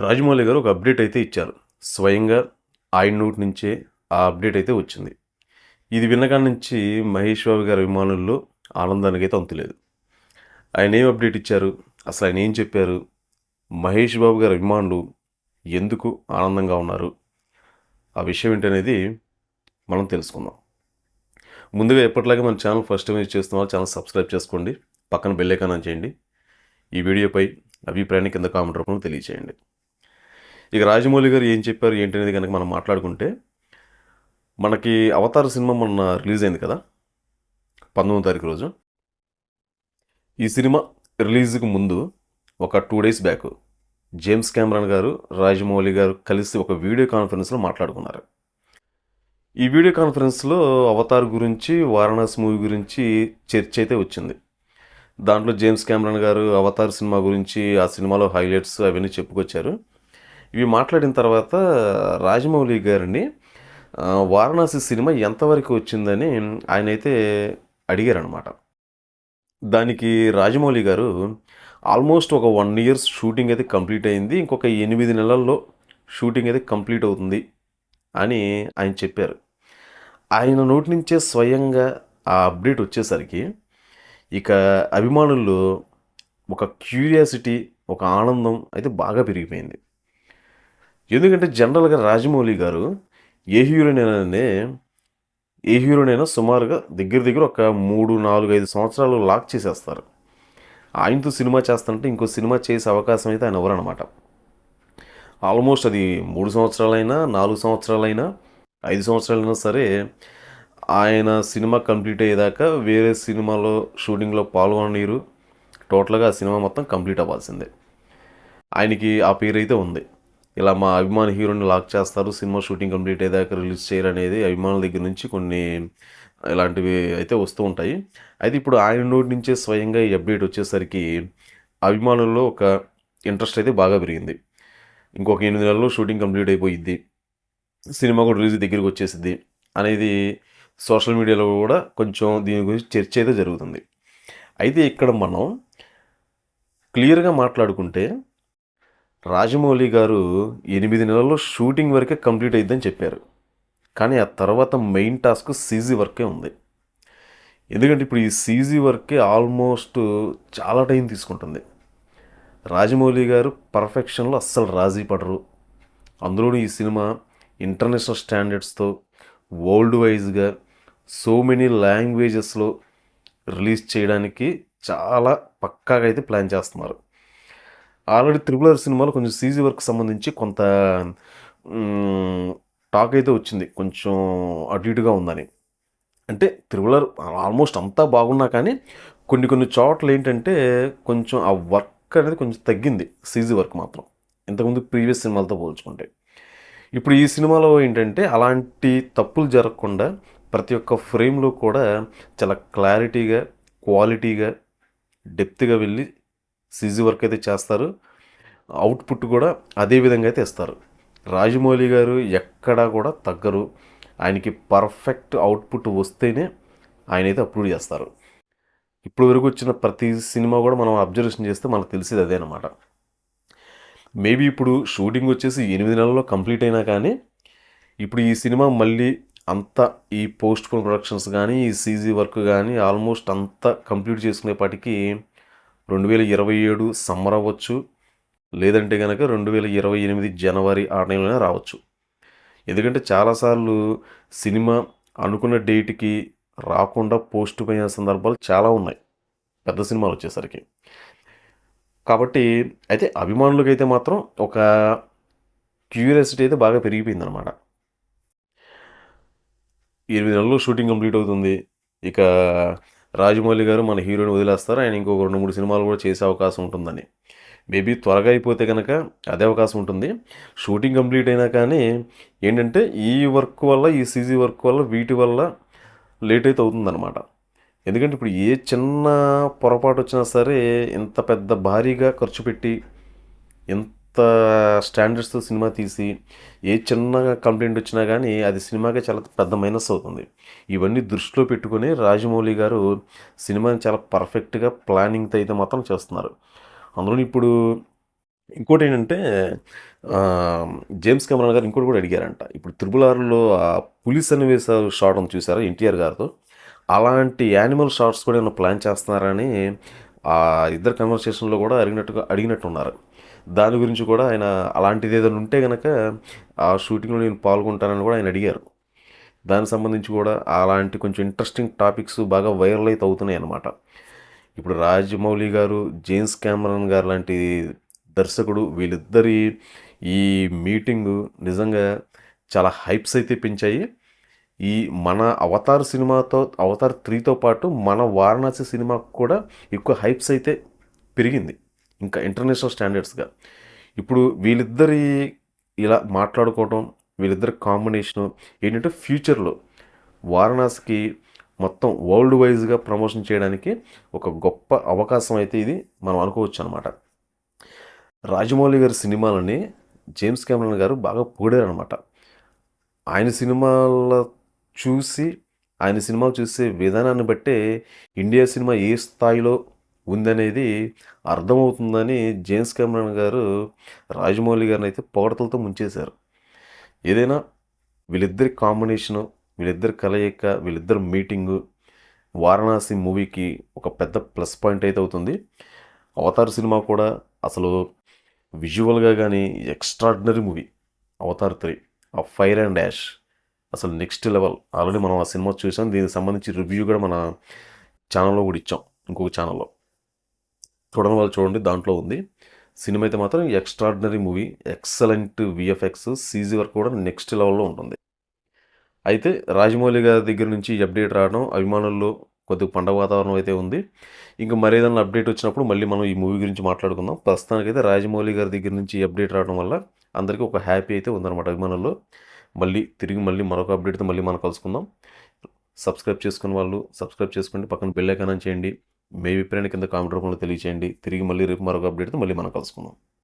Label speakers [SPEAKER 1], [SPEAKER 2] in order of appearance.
[SPEAKER 1] రాజమౌళి గారు ఒక అప్డేట్ అయితే ఇచ్చారు. స్వయంగా ఆయన నోటి నుంచే ఆ అప్డేట్ అయితే వచ్చింది. ఇది విన్నకాడ నుంచి మహేష్ బాబు గారి అభిమానుల్లో ఆనందానికి అయితే అంతులేదు. ఆయన ఏం అప్డేట్ ఇచ్చారు? అసలు ఆయన ఏం చెప్పారు? మహేష్ బాబు గారి అభిమానులు ఎందుకు ఆనందంగా ఉన్నారు? ఆ విషయం ఏంటనేది మనం తెలుసుకుందాం. ముందుగా ఎప్పటిలాగే మన ఛానల్ ఫస్ట్ టైం యూజ్ చేస్తున్న వాళ్ళు ఛానల్ సబ్స్క్రైబ్ చేసుకోండి. పక్కన బెల్లైకాన్ చేయండి. ఈ వీడియోపై అభిప్రాయాన్ని కింద కామెంట్ రూపంలో తెలియచేయండి. ఇక రాజమౌళి గారు ఏం చెప్పారు ఏంటనేది కనుక మనం మాట్లాడుకుంటే మనకి అవతార్ సినిమా మొన్న రిలీజ్ అయింది కదా పంతొమ్మిదో తారీఖు రోజు. ఈ సినిమా రిలీజ్కి ముందు ఒక two days back James Cameron garu Rajamouli garu కలిసి ఒక వీడియో కాన్ఫరెన్స్లో మాట్లాడుకున్నారు. ఈ వీడియో కాన్ఫరెన్స్లో అవతార్ గురించి వారణాసి మూవీ గురించి చర్చ అయితే వచ్చింది. దాంట్లో జేమ్స్ కెమెరాన్ గారు అవతార్ సినిమా గురించి ఆ సినిమాలో హైలైట్స్ అవన్నీ చెప్పుకొచ్చారు. ఇవి మాట్లాడిన తర్వాత రాజమౌళి గారిని వారణాసి సినిమా ఎంతవరకు వచ్చిందని ఆయన అయితే అడిగారనమాట దానికి రాజమౌళి గారు ఆల్మోస్ట్ ఒక వన్ ఇయర్స్ షూటింగ్ అయితే కంప్లీట్ అయింది ఇంకొక ఎనిమిది నెలల్లో షూటింగ్ అయితే కంప్లీట్ అవుతుంది అని ఆయన చెప్పారు. ఆయన నోటి నుంచే స్వయంగా ఆ అప్డేట్ వచ్చేసరికి ఇక అభిమానుల్లో ఒక క్యూరియాసిటీ ఒక ఆనందం అయితే బాగా పెరిగిపోయింది. ఎందుకంటే జనరల్గా రాజమౌళి గారు ఏ హీరోనైనానే ఏ హీరోనైనా సుమారుగా దగ్గర దగ్గర ఒక మూడు నాలుగు ఐదు సంవత్సరాలు లాక్ చేసేస్తారు. ఆయనతో సినిమా చేస్తుంటే ఇంకో సినిమా చేసే అవకాశం అయితే ఆయన ఎవరనమాట. ఆల్మోస్ట్ అది మూడు సంవత్సరాలైనా నాలుగు సంవత్సరాలైనా ఐదు సంవత్సరాలైనా సరే ఆయన సినిమా కంప్లీట్ అయ్యేదాకా వేరే సినిమాలో షూటింగ్లో పాల్గొననీరు. టోటల్గా ఆ సినిమా మొత్తం కంప్లీట్ అవ్వాల్సిందే. ఆయనకి ఆ పేరు అయితే ఉంది. ఇలా మా అభిమాన హీరోని లాక్ చేస్తారు. సినిమా షూటింగ్ కంప్లీట్ అయ్యేదాకా రిలీజ్ చేయరు అనేది అభిమానుల దగ్గర నుంచి కొన్ని ఇలాంటివి అయితే వస్తూ ఉంటాయి. అయితే ఇప్పుడు ఆయన నోటి నుంచే స్వయంగా ఈ అప్డేట్ వచ్చేసరికి అభిమానుల్లో ఒక ఇంట్రెస్ట్ అయితే బాగా పెరిగింది. ఇంకొక ఎనిమిది నెలల్లో షూటింగ్ కంప్లీట్ అయిపోయిద్ది. సినిమా కూడా రిలీజ్ దగ్గరికి వచ్చేసింది అనేది సోషల్ మీడియాలో కూడా కొంచెం దీని గురించి చర్చ అయితే జరుగుతుంది. అయితే ఇక్కడ మనం క్లియర్గా మాట్లాడుకుంటే రాజమౌళి గారు ఎనిమిది నెలల్లో షూటింగ్ వరకే కంప్లీట్ అయిద్దని చెప్పారు. కానీ ఆ తర్వాత మెయిన్ టాస్క్ సీజీ వర్కే ఉంది. ఎందుకంటే ఇప్పుడు ఈ సీజీ వర్కే ఆల్మోస్ట్ చాలా టైం తీసుకుంటుంది. రాజమౌళి గారు పర్ఫెక్షన్లో అస్సలు రాజీ పడరు. అందులోనూ ఈ సినిమా ఇంటర్నేషనల్ స్టాండర్డ్స్తో వరల్డ్ వైజ్గా సో మెనీ లాంగ్వేజెస్లో రిలీజ్ చేయడానికి చాలా పక్కాగా అయితే ప్లాన్ చేస్తున్నారు. ఆల్రెడీ త్రిబుల్ ఆర్ సినిమాలో కొంచెం సీజీ వర్క్ సంబంధించి కొంత టాక్ అయితే వచ్చింది. కొంచెం అటు ఇటుగా ఉందని. అంటే త్రిబుల్ ఆర్ ఆల్మోస్ట్ అంతా బాగున్నా కానీ కొన్ని కొన్ని చోట్ల ఏంటంటే కొంచెం ఆ వర్క్ అనేది కొంచెం తగ్గింది సీజీ వర్క్ మాత్రం. ఇంతకుముందు ప్రీవియస్ సినిమాలతో పోల్చుకుంటే. ఇప్పుడు ఈ సినిమాలో ఏంటంటే అలాంటి తప్పులు జరగకుండా ప్రతి ఒక్క ఫ్రేమ్లో కూడా చాలా క్లారిటీగా క్వాలిటీగా డెప్త్గా వెళ్ళి సీజీ వర్క్ అయితే చేస్తారు. అవుట్పుట్ కూడా అదే విధంగా అయితే ఇస్తారు. రాజమౌళి గారు ఎక్కడా కూడా తగ్గరు. ఆయనకి పర్ఫెక్ట్ అవుట్పుట్ వస్తేనే ఆయన అయితే అప్రూవ్ చేస్తారు. ఇప్పుడు వరకు వచ్చిన ప్రతి సినిమా కూడా మనం అబ్జర్వేషన్ చేస్తే మనకు తెలిసేది అదే అనమాట మేబీ ఇప్పుడు షూటింగ్ వచ్చేసి ఎనిమిది నెలల్లో కంప్లీట్ అయినా కానీ ఇప్పుడు ఈ సినిమా మళ్ళీ అంత ఈ పోస్ట్ పోన్ ప్రొడక్షన్స్ కానీ ఈ సీజీ వర్క్ కానీ ఆల్మోస్ట్ అంతా కంప్లీట్ చేసుకునేపాటికి రెండు వేల ఇరవై ఏడు సమ్మర్ అవ్వచ్చు లేదంటే కనుక రెండు వేల ఇరవై ఎనిమిది జనవరి ఆ టైంలోనే రావచ్చు. ఎందుకంటే చాలాసార్లు సినిమా అనుకున్న డేట్కి రాకుండా పోస్ట్ పోయిన సందర్భాలు చాలా ఉన్నాయి పెద్ద సినిమాలు వచ్చేసరికి. కాబట్టి అయితే అభిమానులకైతే అయితే మాత్రం ఒక క్యూరియాసిటీ అయితే బాగా పెరిగిపోయిందనమాట ఎనిమిది నెలల్లో షూటింగ్ కంప్లీట్ అవుతుంది ఇక రాజమౌళి గారు మన హీరోని వదిలేస్తారు. ఆయన ఇంకొక రెండు మూడు సినిమాలు కూడా చేసే అవకాశం ఉంటుందని. మేబీ త్వరగా అయిపోతే కనుక అదే అవకాశం ఉంటుంది. షూటింగ్ కంప్లీట్ అయినా కానీ ఏంటంటే ఈ వర్క్ వల్ల ఈ సీజీ వర్క్ వల్ల వీటి వల్ల లేట్ అయితే అవుతుందన్నమాట. ఎందుకంటే ఇప్పుడు ఏ చిన్న పొరపాటు వచ్చినా సరే ఇంత పెద్ద భారీగా ఖర్చు పెట్టి ఎంత స్టాండర్డ్స్తో సినిమా తీసి ఏ చిన్న కంప్లైంట్ వచ్చినా కానీ అది సినిమాకే చాలా పెద్ద మైనస్ అవుతుంది. ఇవన్నీ దృష్టిలో పెట్టుకుని రాజమౌళి గారు సినిమాని చాలా పర్ఫెక్ట్గా ప్లానింగ్తో అయితే మాత్రం చేస్తున్నారు. అందులో ఇప్పుడు ఇంకోటి ఏంటంటే జేమ్స్ కెమెరాన్ గారు ఇంకోటి కూడా అడిగారంట. ఇప్పుడు త్రిబుల్ ఆర్లో ఆ పులి సన్నివేశాలు షాట్ ఉంది చూసారా ఎన్టీఆర్ గారితో? అలాంటి యానిమల్ షార్ట్స్ కూడా ఏమైనా ప్లాన్ చేస్తున్నారని ఆ ఇద్దరు కన్వర్సేషన్లో కూడా అడిగినట్టుగా అడిగినట్టున్నారు. దాని గురించి కూడా ఆయన అలాంటిది ఏదైనా ఉంటే కనుక ఆ షూటింగ్లో నేను పాల్గొంటానని కూడా ఆయన అడిగారు. దానికి సంబంధించి కూడా అలాంటి కొంచెం ఇంట్రెస్టింగ్ టాపిక్స్ బాగా వైరల్ అయితే అవుతున్నాయి అన్నమాట. ఇప్పుడు రాజమౌళి గారు జేమ్స్ కెమెరాన్ గారు లాంటి దర్శకుడు వీళ్ళిద్దరి ఈ మీటింగు నిజంగా చాలా హైప్స్ అయితే పెంచాయి. ఈ మన అవతార్ సినిమాతో అవతార్ త్రీతో పాటు మన వారణాసి సినిమాకు కూడా ఎక్కువ హైప్స్ అయితే పెరిగింది ఇంకా ఇంటర్నేషనల్ స్టాండర్డ్స్గా. ఇప్పుడు వీళ్ళిద్దరి ఇలా మాట్లాడుకోవడం వీళ్ళిద్దరి కాంబినేషను ఏంటంటే ఫ్యూచర్లో వారణాసికి మొత్తం వరల్డ్ వైజ్గా ప్రమోషన్ చేయడానికి ఒక గొప్ప అవకాశం అయితే ఇది మనం అనుకోవచ్చు అనమాట రాజమౌళి గారి సినిమాలని జేమ్స్ కెమెరాన్ గారు బాగా పొగిడారనమాట ఆయన సినిమాల చూసి ఆయన సినిమాలు చూసే విధానాన్ని బట్టే ఇండియా సినిమా ఏ స్థాయిలో ఉందనేది అర్థమవుతుందని జేమ్స్ కెమెరాన్ గారు రాజమౌళి గారిని అయితే పొగడతలతో ముంచేశారు. ఏదైనా వీళ్ళిద్దరి కాంబినేషను వీళ్ళిద్దరి కలయిక వీళ్ళిద్దరి మీటింగు వారణాసి మూవీకి ఒక పెద్ద ప్లస్ పాయింట్ అయితే అవుతుంది. అవతార్ సినిమా కూడా అసలు విజువల్గా కానీ ఎక్స్ట్రాడినరీ మూవీ అవతార్ త్రీ ఆ ఫైర్ అండ్ డాష్ అసలు నెక్స్ట్ లెవెల్ ఆల్రెడీ మనం ఆ సినిమా చూసాం. దీనికి సంబంధించి రివ్యూ కూడా మన ఛానల్లో కూడా ఇచ్చాం. ఇంకొక ఛానల్లో చూడని వాళ్ళు చూడండి దాంట్లో ఉంది. సినిమా అయితే మాత్రం extraordinary movie excellent VFX CG work కూడా నెక్స్ట్ లెవెల్లో ఉంటుంది. అయితే రాజమౌళి గారి దగ్గర నుంచి అప్డేట్ రావడం అభిమానుల్లో కొద్దిగా పండగ వాతావరణం అయితే ఉంది. ఇంకా మరేదైనా అప్డేట్ వచ్చినప్పుడు మళ్ళీ మనం ఈ మూవీ గురించి మాట్లాడుకుందాం. ప్రస్తుతానికైతే రాజమౌళి గారి దగ్గర నుంచి అప్డేట్ రావడం వల్ల అందరికీ ఒక హ్యాపీ అయితే ఉందన్నమాట అభిమానుల్లో. మళ్ళీ తిరిగి మళ్ళీ మరొక అప్డేట్తో మళ్ళీ మనం కలుసుకుందాం. సబ్స్క్రైబ్ చేసుకున్న వాళ్ళు సబ్స్క్రైబ్ చేసుకోండి. పక్కన బెల్ ఐకాన్ చేయండి. మీ అభిప్రాయాన్ని కింద కామెంట్ రూపంలో తెలియచేయండి. తిరిగి మళ్ళీ రేపు మరొక అప్డేట్తో మళ్ళీ మనం కలుసుకుందాం.